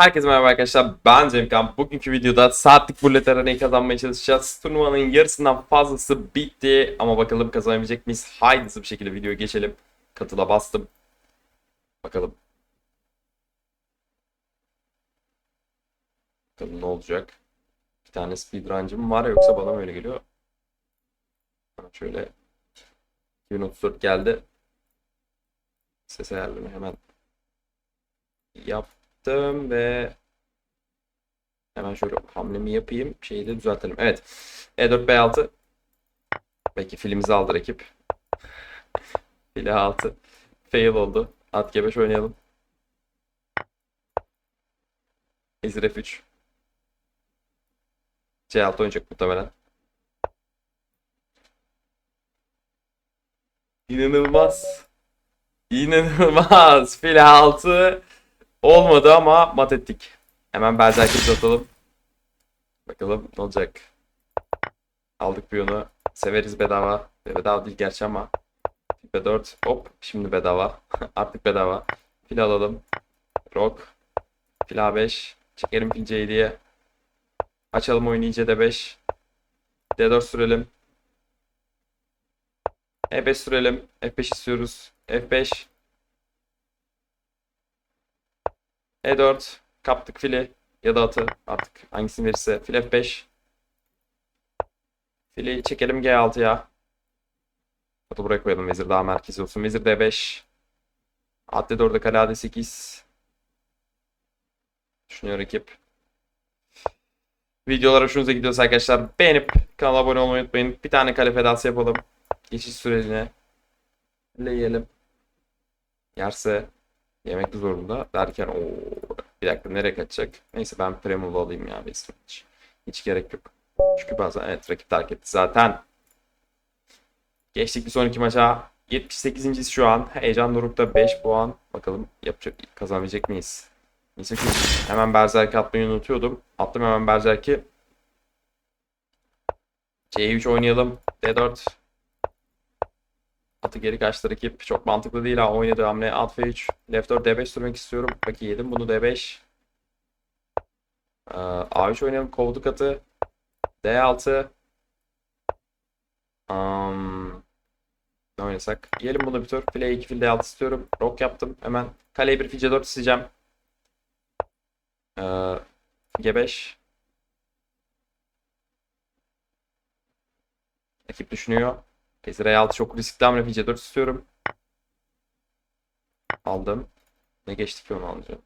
Herkese merhaba arkadaşlar. Ben Cemkan. Bugünkü videoda saatlik bullet arenayı kazanmaya çalışacağız. Turnuvanın yarısından fazlası bitti. Ama bakalım kazanabilecek miyiz? Haydi hızlı bir şekilde videoya geçelim. Katıla bastım. Bakalım. Bakalım ne olacak. Bir tane speedruncım var yoksa bana mı öyle geliyor? Şöyle 2034 geldi. Ses ayarlarını hemen yaptım ve hemen şöyle hamlemi yapayım. Şeyi de düzeltelim. Evet. E E4 B6. Belki filimizi aldı rakip. Fili A6. Fail oldu. At G5 oynayalım. Ezir F3. C6 oynayacak muhtemelen. İnanılmaz. İnanılmaz. Fil A6. Olmadı ama mat ettik. Hemen Berserk'i atalım. Bakalım ne olacak. Aldık piyonu. Severiz bedava. Bedava değil gerçi ama. Fil 4 Hop. Şimdi bedava. Artık bedava. Fil alalım. Rock. Fil A5. Çekelim fil C7'ye. Açalım oyunu iyice D5. D4 sürelim. E5 sürelim. F5 istiyoruz. F5. E4 kaptık fili ya da atı. Artık hangisini verirse. Fil F5 fili çekelim G6'ya atı buraya koyalım. Vezir daha merkezi olsun. Vezir D5 at D4'de kale A8 düşünüyor rakip videolar hoşunuza gidiyorsa arkadaşlar beğenip kanala abone olmayı unutmayın. Bir tane kale fedası yapalım. Geçiş sürecine. Yiyelim yerse Yemek de zorunda derken o bir dakika nereye kaçacak? Neyse ben Premol'u alayım ya Western hiç. Hiç gerek yok. Çünkü bazen evet rakip terk etti zaten. Geçtik bir sonraki maça. 78. şu an. Heyecan Doruk'ta 5 puan. Bakalım yapacak kazanabilecek miyiz? Neyse ki hemen Berserk'i atmayı unutuyordum. Attım hemen Berserk'i. C3 oynayalım. D4. Atı geri kaçtı rakip. Çok mantıklı değil ha. Oynadığı hamle at F3. Left 4 D5 sürmek istiyorum. Peki yedim bunu D5. Ee, A3 oynayalım. Kovduk atı. D6. Um, ne oynasak? Yiyelim bunu bir tur. File 2 fil D6 istiyorum. Rock yaptım. Hemen kaleye bir fil C4 isteyeceğim. Ee, G5. Rakip düşünüyor. Vezir E6 çok riskli hamle fil C4 istiyorum. Aldım. Ne geçti ki onu alacağım.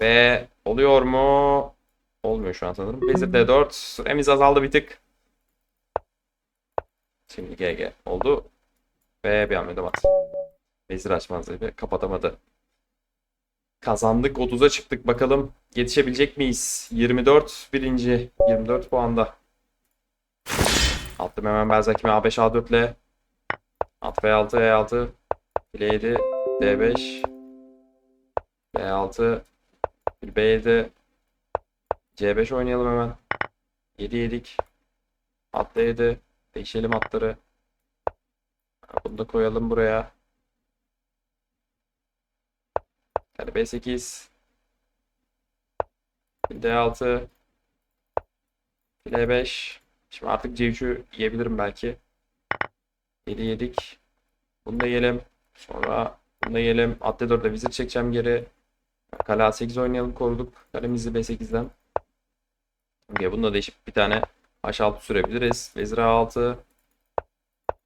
Ve oluyor mu? Olmuyor şu an sanırım. Vezir D4. Süremiz azaldı bir tık. Şimdi GG oldu. Ve bir hamle de mat. Vezir açmaz gibi. Kapatamadı. Kazandık. 30'a çıktık. Bakalım yetişebilecek miyiz? 24 birinci. 24 puanda. Attım hemen Berzakimi A5 A4 ile. At V6 E6. File 7 D5 B6 bir B7 C5 oynayalım hemen. 7 yedik. At D7. Değişelim atları. Bunu da koyalım buraya. Hadi B8 D6 File 5 Şimdi artık C3'ü yiyebilirim belki. 7 yedik. Bunu da yiyelim. Sonra bunu da yiyelim. At D4'de vizir çekeceğim geri. Kale A8 oynayalım koruduk. Kalemizi B8'den. Okay, bunu da değişip bir tane H6 sürebiliriz. Vezir A6.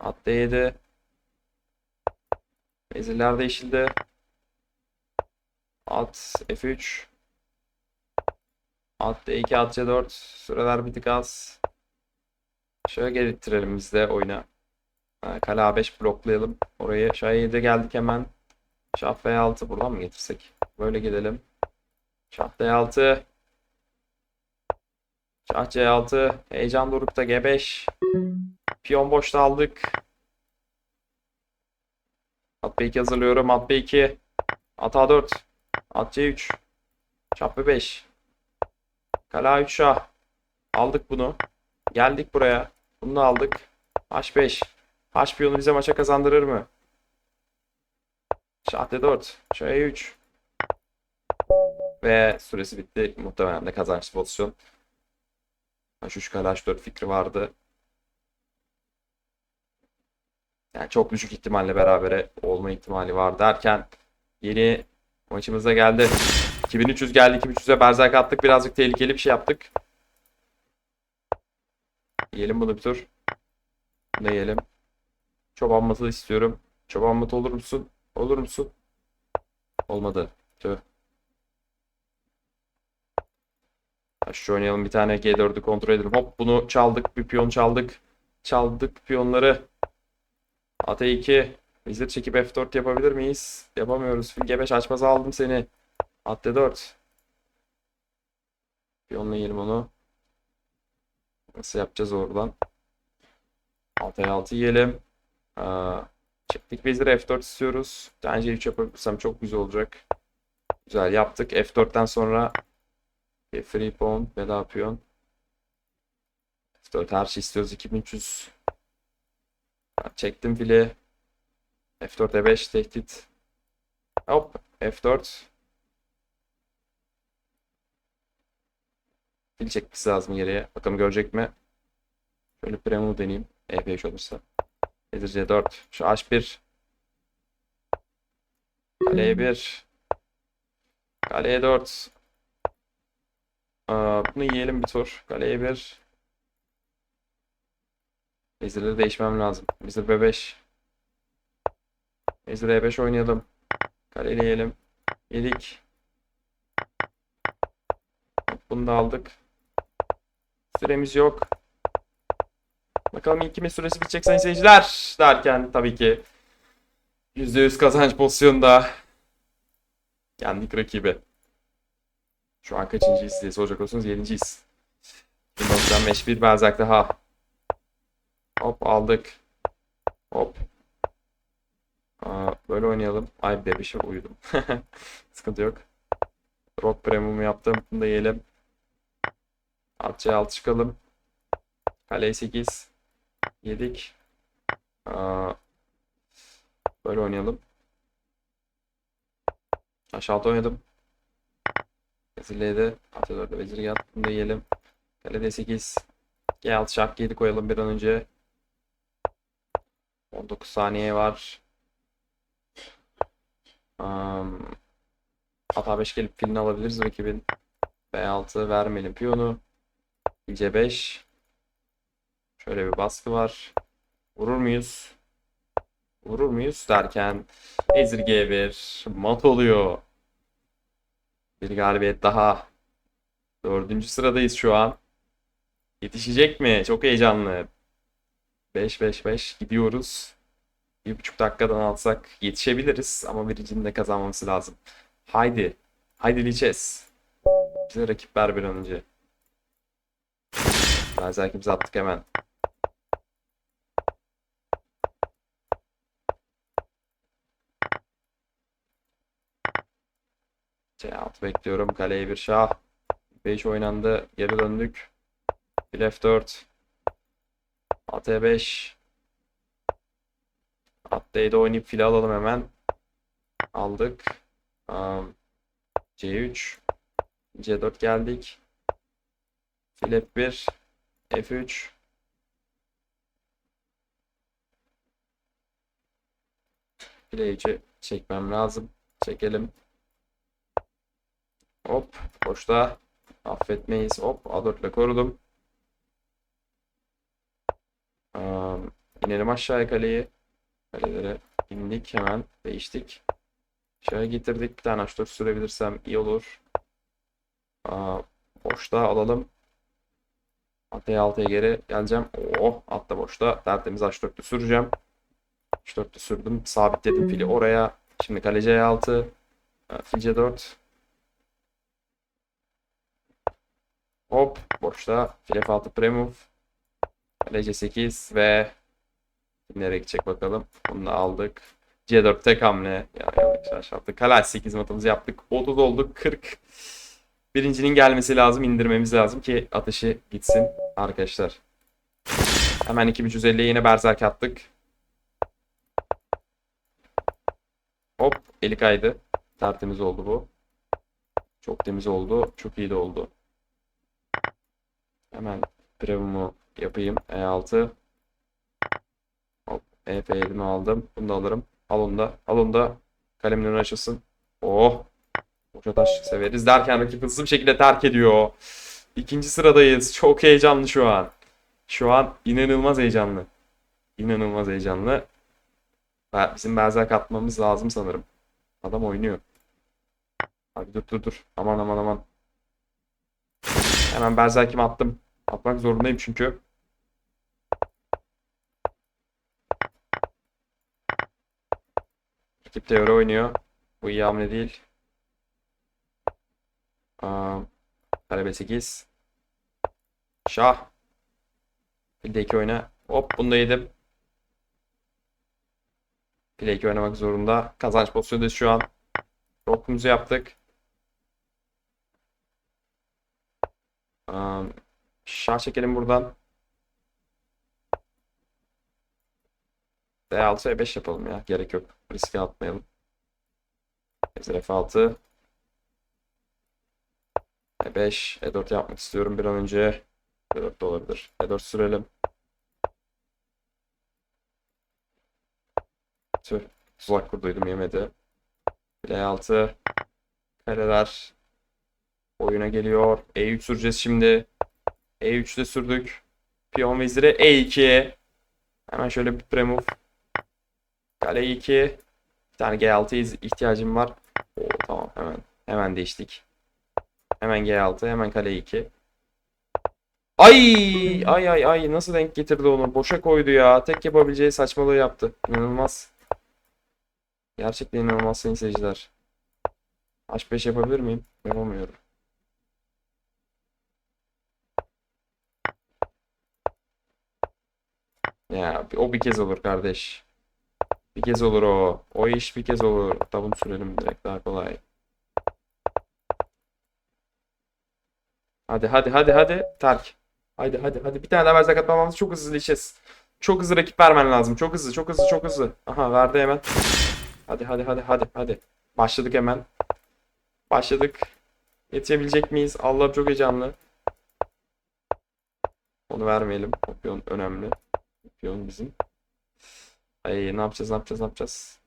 At D7. Vezirler değişildi. At F3. At D2, at C4. Süreler bir tık az. Şöyle gelittirelim biz de oyuna. Kale A5 bloklayalım. Orayı Şah 7 geldik hemen. Şah F6 buradan mı getirsek? Böyle gidelim. Şah D6. Şah C6. Heyecan Doruk'ta G5. Piyon boşta aldık. At B2 hazırlıyorum. At B2. At A4. At C3. Şah B5. Kale A3 Şah. Aldık bunu. Geldik buraya. Bunu aldık. H5. H piyonu bize maça kazandırır mı? Şah D4. Şah E3. Ve süresi bitti. Muhtemelen de kazançlı pozisyon. H3 kale H4 fikri vardı. Yani çok düşük ihtimalle berabere olma ihtimali var derken yeni maçımıza geldi. 2300 geldi. 2300'e berzerk attık. Birazcık tehlikeli bir şey yaptık. Yiyelim bunu bir tur. Da yiyelim. Çoban matı istiyorum. Çoban matı olur musun? Olur musun? Olmadı. Tüh. Ha, Şu oynayalım bir tane G4'ü kontrol edelim. Hop bunu çaldık. Bir piyon çaldık. Çaldık piyonları. At 2 Wizard çekip F4 yapabilir miyiz? Yapamıyoruz. Fil G5 açmaz aldım seni. At D4. Piyonla yiyelim onu. Nasıl yapacağız oradan? Alt E6 yiyelim. Çektik Vezir F4 istiyoruz. Bence 3 yapabilirsem çok güzel olacak. Güzel yaptık. F4'ten sonra free pawn, veda piyon. F4 her şey istiyoruz. 2300. Ha, Çektim fili. F4 E5 tehdit. Hop F4. Fil çekmesi lazım geriye. Bakalım görecek mi? Şöyle premium deneyeyim. E5 olursa. Vezir C4. Şu H1. Kale E1. Kale E4. Aa, bunu yiyelim bir tur. Kale E1. Vezirleri değişmem lazım. Vezir B5. Vezir E5 oynayalım. Kaleyle yiyelim. Yedik. Bunu da aldık. Süremiz yok. Bakalım ilk kimin süresi bitecek sayın seyirciler derken tabii ki %100 kazanç pozisyonunda yendik rakibi. Şu an kaçıncıyız diye soracak olursanız yedinciyiz. 95 bir berzak daha. Hop aldık. Hop. Aa, böyle oynayalım. Ay bebişim uyudum. Sıkıntı yok. Rock premium yaptım. Bunu da yiyelim. At C6 çıkalım. Kale 8. Yedik. Aa, böyle oynayalım. Aşağıda oynadım. Vezirliğe At 4'e vezir yat. Bunu da yiyelim. Kale D8. G6 şak 7 koyalım bir an önce. 19 saniye var. Um, at A5 gelip filini alabiliriz rakibin. B6 vermeyelim piyonu. C5. Şöyle bir baskı var. Vurur muyuz? Vurur muyuz derken Vezir G1 mat oluyor. Bir galibiyet daha. Dördüncü sıradayız şu an. Yetişecek mi? Çok heyecanlı. 5-5-5 gidiyoruz. Bir buçuk dakikadan alsak yetişebiliriz ama birincinin de kazanmamız lazım. Haydi. Haydi Liches. Bize rakip ver bir an önce. Benzerkimizi attık hemen. C6 bekliyorum. Kaleye bir şah. 5 oynandı. Geri döndük. Fil F4. At E5. At D7 oynayıp fili alalım hemen. Aldık. Um, C3. C4 geldik. Fil F1. F3. File 3'ü çekmem lazım. Çekelim. Hop. Boşta. Affetmeyiz. Hop. A4 ile korudum. Um, inelim aşağıya kaleyi. Kalelere indik. Hemen değiştik. Şöyle getirdik. Bir tane H4 sürebilirsem iyi olur. Aa, boşta alalım. At E6'ya geri geleceğim. Oh, at da boşta. Tertemiz H4'lü süreceğim. H4'lü sürdüm. Sabitledim fili oraya. Şimdi kaleci E6. Fil C4. Hop. Boşta. Fil F6 pre-move. Kaleci 8 ve nereye gidecek bakalım. Bunu da aldık. C4 tek hamle. Yani şaşırttık. Kale 8 matımızı yaptık. 30 olduk. 40. Birincinin gelmesi lazım. indirmemiz lazım ki atışı gitsin arkadaşlar. Hemen 2350'ye yine berzerk attık. Hop eli kaydı. Tertemiz oldu bu. Çok temiz oldu. Çok iyi de oldu. Hemen premium'u yapayım. E6. Hop. EP7'mi aldım. Bunu da alırım. Al onu da. Al onu da. Kalemin açılsın. Oh. Boşa taş severiz derken rakip hızlı bir şekilde terk ediyor. İkinci sıradayız. Çok heyecanlı şu an. Şu an inanılmaz heyecanlı. İnanılmaz heyecanlı. Bizim berserk atmamız lazım sanırım. Adam oynuyor. Abi dur dur dur. Aman aman aman. Hemen berserkimi attım. Atmak zorundayım çünkü. Rakip teori oynuyor. Bu iyi hamle değil. Aa, kare B8. Şah. De iki oyna. Hop bunu da yedim. Play 2 oynamak zorunda. Kazanç pozisyondayız şu an. Rokumuzu yaptık. Um, şah çekelim buradan. D6 E5 yapalım ya. Gerek yok. Riske atmayalım. Vezir F6. E5. E4 yapmak istiyorum bir an önce. E4 de olabilir. E4 sürelim. Tüh. Tuzak kurduydum yemedi. L6. Kareler. Oyuna geliyor. E3 süreceğiz şimdi. E3'te sürdük. Piyon vezire E2. Hemen şöyle bir premove. Kale 2. Bir tane G6 iz- ihtiyacım var. Oo, tamam hemen. Hemen değiştik. Hemen G6. Hemen kale 2. Ay ay ay ay nasıl denk getirdi onu? Boşa koydu ya. Tek yapabileceği saçmalığı yaptı. İnanılmaz. Gerçekten inanılmaz sayın seyirciler. H5 yapabilir miyim? Yapamıyorum. Ya o bir kez olur kardeş. Bir kez olur o. O iş bir kez olur. Tabun sürelim direkt daha kolay. Hadi hadi hadi hadi. Terk. Hadi hadi hadi. Bir tane daha versek atmamamız çok hızlı işes. Çok hızlı rakip vermen lazım. Çok hızlı çok hızlı çok hızlı. Aha verdi hemen. Hadi hadi hadi hadi hadi. Başladık hemen. Başladık. Yetişebilecek miyiz? Allah'ım çok heyecanlı. Onu vermeyelim. O piyon önemli. O Piyon bizim. Ay ne yapacağız ne yapacağız ne yapacağız?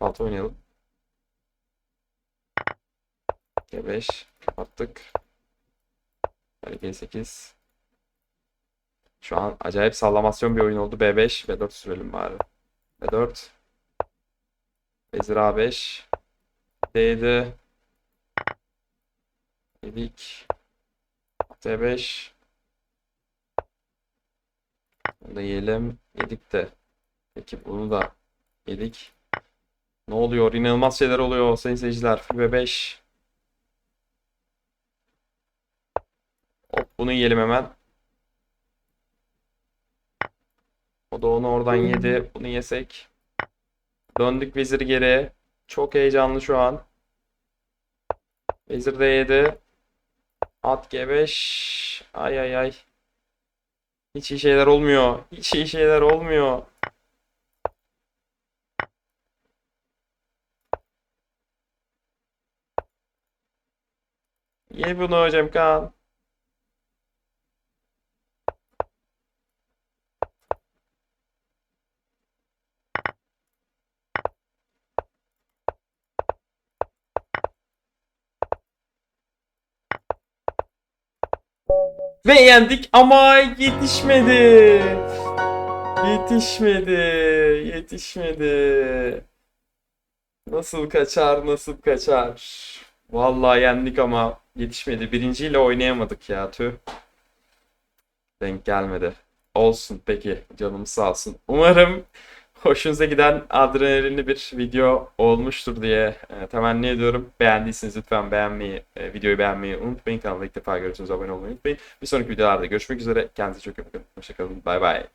F6 oynayalım. G5 kapattık. Hadi G8. Şu an acayip sallamasyon bir oyun oldu. B5 B4 sürelim bari. B4 Vezir A5 D7 Yedik T5 Bunu da yiyelim. Yedik de. Peki bunu da yedik. Ne oluyor? İnanılmaz şeyler oluyor sayın seyirciler. Fil B5 Hop bunu yiyelim hemen. O da onu oradan yedi. Bunu yesek. Döndük vezir geri. Çok heyecanlı şu an. Vezir de yedi. At G5. Ay ay ay. Hiç iyi şeyler olmuyor. Hiç iyi şeyler olmuyor. Ye bunu hocam Kaan. Ve yendik ama yetişmedi. Yetişmedi. Yetişmedi. Nasıl kaçar, nasıl kaçar? Vallahi yendik ama yetişmedi. Birinciyle oynayamadık ya tüh. Denk gelmedi. Olsun peki. Canımız sağ olsun. Umarım hoşunuza giden adrenalinli bir video olmuştur diye e, temenni ediyorum. Beğendiyseniz lütfen beğenmeyi, e, videoyu beğenmeyi unutmayın. Kanala ilk defa görüyorsunuz abone olmayı unutmayın. Bir sonraki videolarda görüşmek üzere. Kendinize çok iyi bakın. Hoşçakalın. Bay bay.